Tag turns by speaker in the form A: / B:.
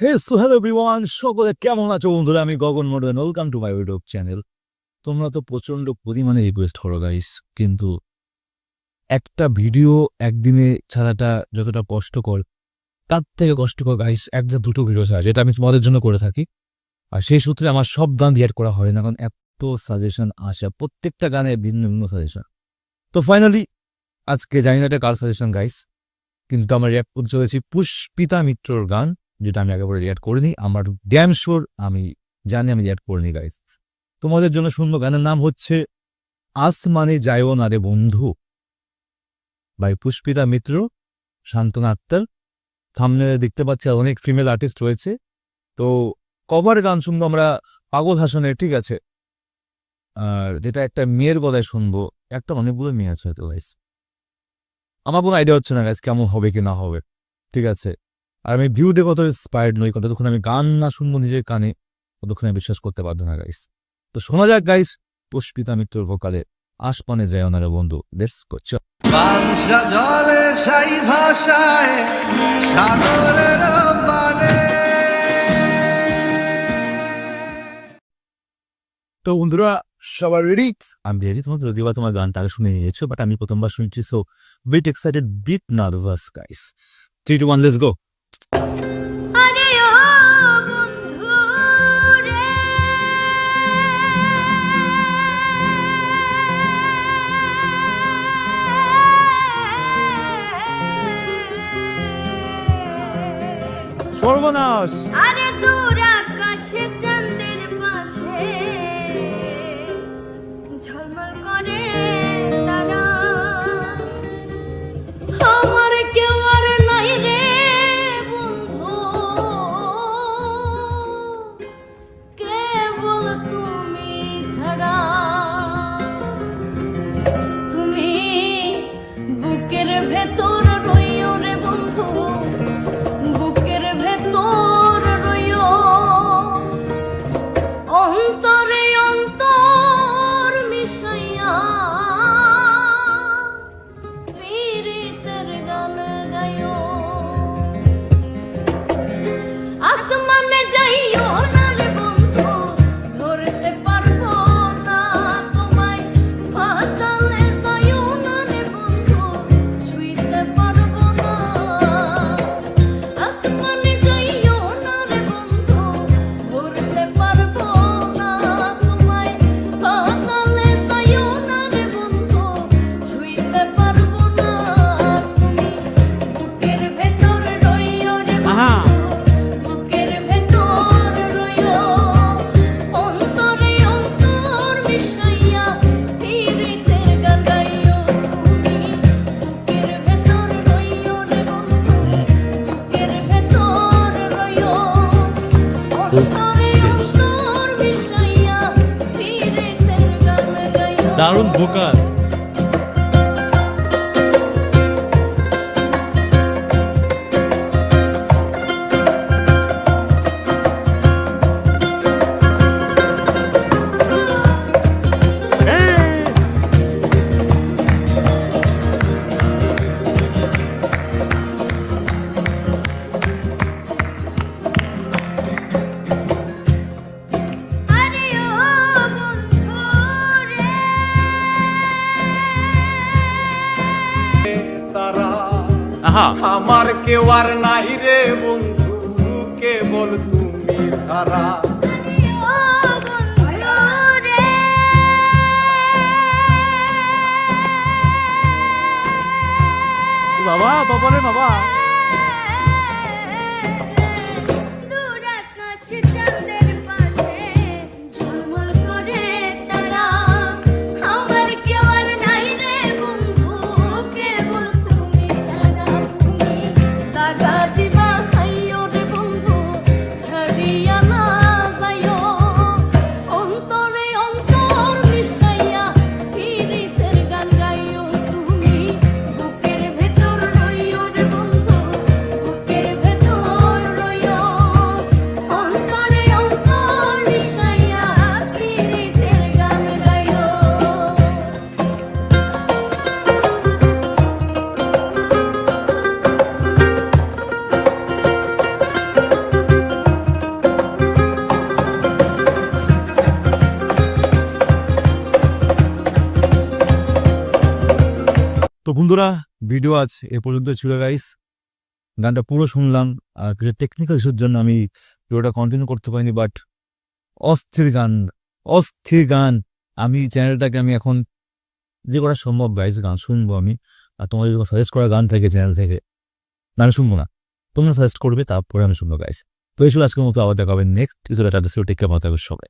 A: হে so hello everyone সকলে কেমন আছো বন্ধুরা? আমি Gagan modern welcome to my YouTube channel তোমরা তো প্রচণ্ড পরিমাণে রিকোয়েস্ট করো গাইস কিন্তু একটা ভিডিও একদিনে ছাড়াটা যতটা কষ্টকর, তার থেকে কষ্টকর গাইস একটা দুটো ভিডিও ছাড়া, যেটা আমি তোমাদের জন্য করে থাকি। আর সেই সূত্রে আমার সব গান রিয়াক্ট করা হয় না, কারণ এত সাজেশন আসা, প্রত্যেকটা গানে ভিন্ন ভিন্ন সাজেশন তো ফাইনালি আজকে জানি না এটা কার সাজেশন গাইস কিন্তু আমরা রিয়াক্ট করতে চলেছি পুষ্পিতা মিত্রর গান। যেটা আমি আগে পরে রিয়াক্ট করিনি, আমার ড্যাম শোর আমি জানি আমি রিয়াক্ট করিনি গাইস তোমাদের জন্য শুনব, গানের নাম হচ্ছে আসমানে যায়ও না রে বন্ধু। বাই পুষ্পিতা মিত্র, শান্তনা আক্তার। সামনে দেখতে পাচ্ছি অনেক ফিমেল আর্টিস্ট রয়েছে। তো কভার গান শুনব আমরা পাগল হাসানের, ঠিক আছে? আর যেটা একটা মেয়ের গলায় শুনব, একটা অনেকগুলো মেয়ে আছে হয়তো গাইস আমার কোনো আইডিয়া হচ্ছে না গাইস কেমন হবে কি না হবে, ঠিক আছে? আর আমি ভিউ দেখে কত ইন্সপায়ার্ড নই কতক্ষণ আমি গান না শুনব নিজের কানে ততক্ষণ আমি বিশ্বাস করতে পারব না গাইস তো শোনা যাক গাইস পুষ্পিতা মিত্রর ভোকালে আসপানে যায় ওনারা বন্ধু লেটস গো
B: জলে সাই ভাষায় সাগরের
A: তো বন্ধুরা সবার রেডি আমি রেডি তোমার যদিও বা তোমার গানটা আগে শুনে নিয়েছো বাট আমি প্রথমবার শুনছি so bit excited bit nervous guys three two one let's go সর্বনাশ
C: আরে দূর আকাশে চাঁদের পাশে।
A: দারুণ ভোকাল।
B: আমার কেউ আর নাই রে বন্ধু কেবল তুমি সারা
A: বাবা বাবা রে বাবা। তো বন্ধুরা ভিডিও আজ এ পর্যন্ত ছিল গাইস গানটা পুরো শুনলাম, আর কিছু টেকনিক্যাল ইস্যুর জন্য আমি ভিডিওটা কন্টিনিউ করতে পারিনি বাট অস্থির গান অস্থির গান। আমি চ্যানেলটাকে আমি এখন যে করা সম্ভব গাইস গান শুনব আমি। আর যদি সাজেস্ট করা গান থাকে চ্যানেল থেকে, না, আমি শুনব না। তোমরা সাজেস্ট করবে, তারপরে আমি শুনব গাইস তো এই আজকের মতো, আবার দেখা হবে নেক্সট একটা টেক কেয়ার সবাই।